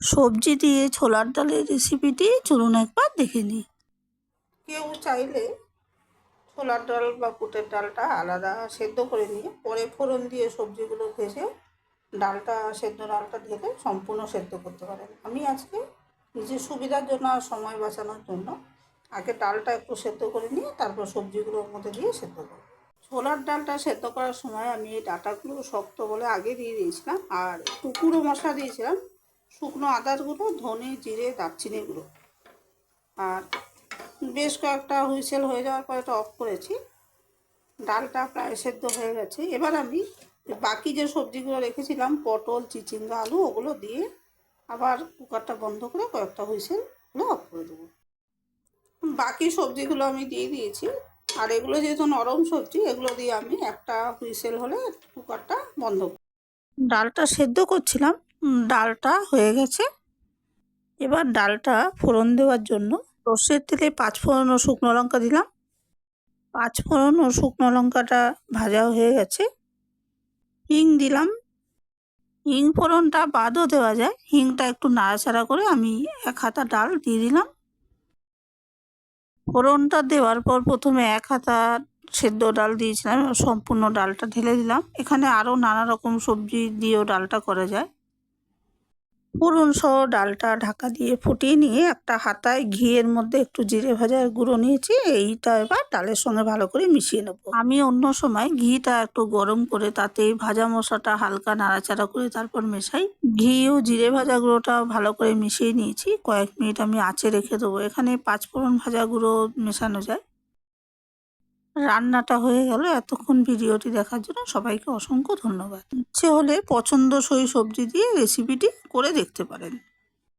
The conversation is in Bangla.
সবজি দিয়ে ছোলার ডালের রেসিপিটি চলুন একবার দেখে নিই। কেউ চাইলে ছোলার ডাল বা বুটের ডালটা আলাদা সেদ্ধ করে নিয়ে, পরে ফোড়ন দিয়ে সবজিগুলো ভেজে ডালটা, সেদ্ধ ডালটা ঢেলে সম্পূর্ণ সেদ্ধ করতে পারেন। আমি আজকে নিজের সুবিধার জন্য আর সময় বাঁচানোর জন্য আগে ডালটা একটু সেদ্ধ করে নিয়ে তারপর সবজিগুলোর মধ্যে দিয়ে সেদ্ধ করব। ছোলার ডালটা সেদ্ধ করার সময় আমি এই ডাটাগুলো শক্ত বলে আগে দিয়ে দিয়েছিলাম আর একটু মশলা দিয়েছিলাম। শুকনো আদার গুঁড়ো ধনে, জিরে দারচিনি গুঁড়ো। আর বেশ কয়েকটা হুইসেল হয়ে যাওয়ার পর এটা অফ করেছি। ডালটা প্রায় সেদ্ধ হয়ে গেছে। এবার আমি বাকি যে সবজিগুলো রেখেছিলাম, পটল, চিচিঙ্গা, আলু, ওগুলো দিয়ে আবার কুকারটা বন্ধ করে কয়েকটা হুইসেলগুলো অফ করে দেবো। বাকি সবজিগুলো আমি দিয়ে দিয়েছি। আর এগুলো যেহেতু নরম সবজি, এগুলো দিয়ে আমি একটা হুইসেল হলে কুকারটা বন্ধ। ডালটা সেদ্ধ করছিলাম ডালটা হয়ে গেছে। এবার ডালটা ফোড়ন দেওয়ার জন্য সর্ষের তেলে পাঁচ ফোড়ন ও শুকনো লঙ্কা দিলাম। পাঁচ ফোড়ন ও শুকনো লঙ্কাটা ভাজা হয়ে গেছে। হিং দিলাম। হিং ফোড়নটা বাদও দেওয়া যায়। হিংটা একটু নাড়াচাড়া করে আমি এক হাতা ডাল দিয়ে দিলাম। ফোড়নটা দেওয়ার পর প্রথমে এক হাতা সেদ্ধ ডাল দিয়েছিলাম। সম্পূর্ণ ডালটা ঢেলে দিলাম। এখানে আরও নানা রকম সবজি দিয়েও ডালটা করা যায়। ফোড়ন সহ ডালটা ঢাকা দিয়ে ফুটিয়ে নিয়ে একটা হাতায় ঘিয়ের মধ্যে একটু জিরে ভাজার গুঁড়ো নিয়েছি, এইটা এবার ডালের সঙ্গে ভালো করে মিশিয়ে নেব। আমি অন্য সময় ঘিটা একটু গরম করে তাতে ভাজা মশলাটা হালকা নাড়াচাড়া করে তারপর মেশাই। ঘি ও জিরে ভাজা গুঁড়োটা ভালো করে মিশিয়ে নিয়েছি, কয়েক মিনিট আমি আঁচে রেখে দেবো। এখানে পাঁচ পাঁচফোড়ন ভাজা গুঁড়ো মেশানো যায়। রান্নাটা হয়ে গেল। এতক্ষণ ভিডিওটি দেখার জন্য সবাইকে অসংখ্য ধন্যবাদ। ইচ্ছে হলে পছন্দসই সবজি দিয়ে রেসিপিটি করে দেখতে পারেন।